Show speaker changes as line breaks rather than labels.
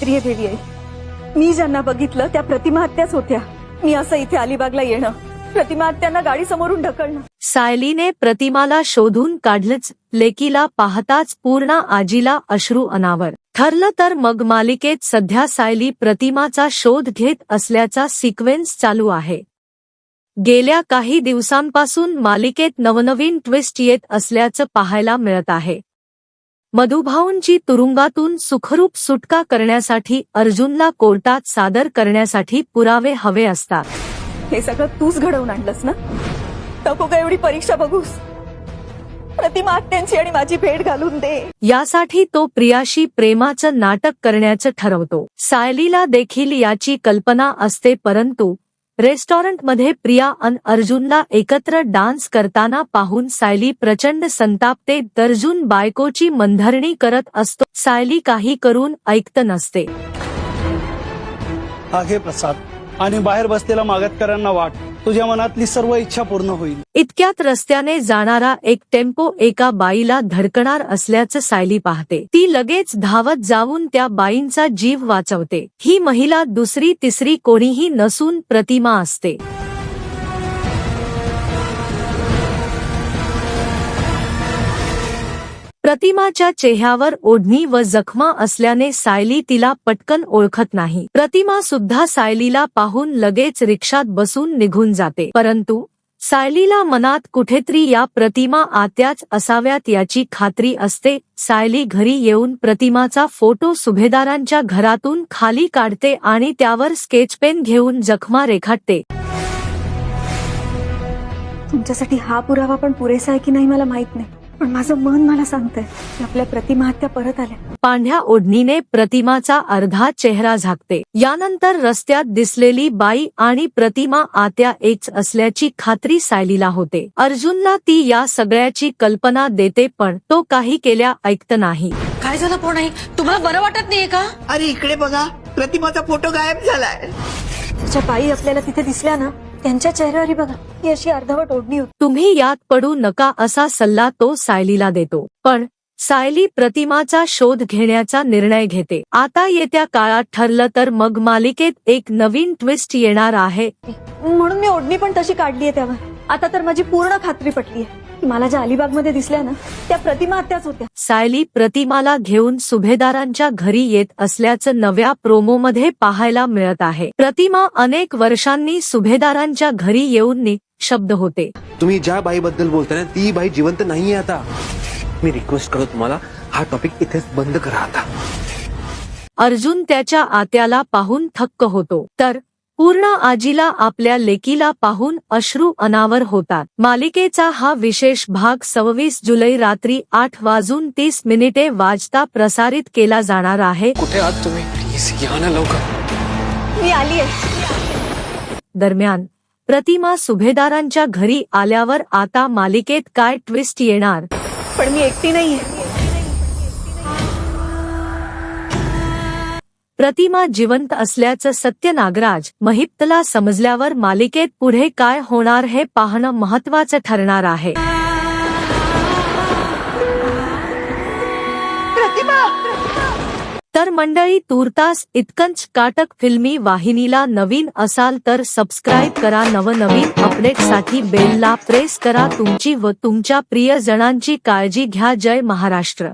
प्रिय देवी आहे मी ज्यांना बघितलं त्या प्रतिमा हत्याच होत्या. मी असं इथे अलिबागला येणं प्रतिमा हत्यांना गाडी समोरून ढकलणं.
सायलीने प्रतिमाला शोधून काढलंच लेकीला पाहताच पूर्ण आजीला अश्रू अनावर. ठरलं तर मग मालिकेत सध्या सायली प्रतिमाचा शोध घेत असल्याचा सिक्वेन्स चालू आहे. गेल्या काही दिवसांपासून मालिकेत नवनवीन ट्विस्ट येत असल्याचं पाहायला मिळत आहे. मधुभाऊंची तुरुंगातून सुखरूप सुटका करण्यासाठी अर्जुनला कोर्टात सादर करण्यासाठी पुरावे हवे असतात.
हे सगळं तूच घडवून आणलंस ना? नको का एवढी परीक्षा बघूस. प्रतिमा हत्यांची आणि माझी भेट घालून दे.
यासाठी तो प्रियाशी प्रेमाचं नाटक करण्याचं ठरवतो. सायलीला देखील याची कल्पना असते परंतु रेस्टॉरंटमध्ये प्रिया अन अर्जुनला एकत्र डान्स करताना पाहून सायली प्रचंड संतापते दर्जुन बायकोची मंधरणी करत असतो. सायली काही करून ऐकत नसते.
प्रसाद. आणि बाहेर बसलेल्या मागतकरांना वाट. तुझ्या मनातली सर्व इच्छा पूर्ण होईल.
इतक्यात रस्त्याने जाणारा एक टेम्पो एका बाईला धडकणार असल्याचं सायली पाहते. ती लगेच धावत जाऊन त्या बाईंचा जीव वाचवते. ही महिला दुसरी तिसरी कोणीही नसून प्रतिमा असते. प्रतिमाच्या चेहऱ्यावर ओढणी व जखमा असल्याने सायली तिला पटकन ओळखत नाही. प्रतिमा सुद्धा सायलीला पाहून लगेच रिक्षात बसून निघून जाते. परंतु सायलीला मनात कुठेतरी या प्रतिमा आत्याच असाव्यात याची खात्री असते. सायली घरी येऊन प्रतिमाचा फोटो सुभेदारांच्या घरातून खाली काढते आणि त्यावर स्केच पेन घेऊन जखमा रेखाटते.
तुमच्यासाठी हा पुरावा पण पुरेसा आहे की नाही मला माहीत नाही. पण माझं मन मला सांगतंय की आपल्या प्रतिमा हत्या परत आल्या.
पांढऱ्या ओढणीने प्रतिमाचा अर्धा चेहरा झाकते. यानंतर रस्त्यात दिसलेली बाई आणि प्रतिमा आत्या एकच असल्याची खात्री सायलीला होते. अर्जुनला ती या सगळ्याची कल्पना देते पण तो काही केल्या ऐकत नाही.
काय झालं पूर्ण तुम्हाला बरं वाटत नाहीये का?
अरे इकडे बघा प्रतिमाचा फोटो गायब झालाय.
ज्या बाई आपल्याला तिथे दिसल्या ना त्यांच्या चेहऱ्यावरही बघा ही अशी अर्धवट ओढणी होती.
तुम्ही यात पडू नका असा सल्ला तो सायलीला देतो. पण सायली प्रतिमाचा शोध घेण्याचा निर्णय घेते. आता येत्या काळात ठरलं तर मग मालिकेत एक नवीन ट्विस्ट येणार आहे.
म्हणून मी ओढणी पण तशी काढली आहे त्यावर आता तर माझी पूर्ण खात्री पटली आहे मला ज्या अलिबागमध्ये दिसल्या ना त्या प्रतिमा हत्याच होत्या.
सायली प्रतिमाला घेऊन सुभेदारांच्या घरी येत असल्याचं नव्या प्रोमोमध्ये पाहायला मिळत आहे. प्रतिमा अनेक वर्षांनी सुभेदारांच्या घरी येऊन शब्द होते.
तुम्ही ज्या बाईबद्दल बोलताय ना ती बाई जिवंत नाहीये आता. मी रिक्वेस्ट करतो तुम्हाला हा टॉपिक इथेच बंद करा आता.
अर्जुन त्याच्या आत्याला पाहून थक्क होतो. तर पूर्ण आजीला आपल्या लेकीला पाहून अश्रू अनावर होतात. मालिकेचा हा विशेष भाग सव्वीस जुलै रात्री आठ वाजून तीस मिनिटे वाजता प्रसारित केला जाणार आहे.
कुठे आहात तुम्ही? प्लीज या ना लवकर.
मी आली आहे.
दरम्यान प्रतिमा सुभेदारांच्या घरी आल्यावर आता मालिकेत काय ट्विस्ट येणार?
पण मी एकटी नाहीये.
प्रतिमा जिवंत असल्याचं सत्य नागराज महिप्तला समजल्यावर मालिकेत पुढे काय होणार हे पाहणं महत्वाचं ठरणार आहे.
प्रतिमा!
तर मंडळी तूर्तास इतकंच काटक फिल्मी वाहिनीला नवीन असाल तर सबस्क्राईब करा नवनवीन अपडेटसाठी बेलला प्रेस करा तुमची व तुमच्या प्रियजनांची काळजी घ्या. जय महाराष्ट्र!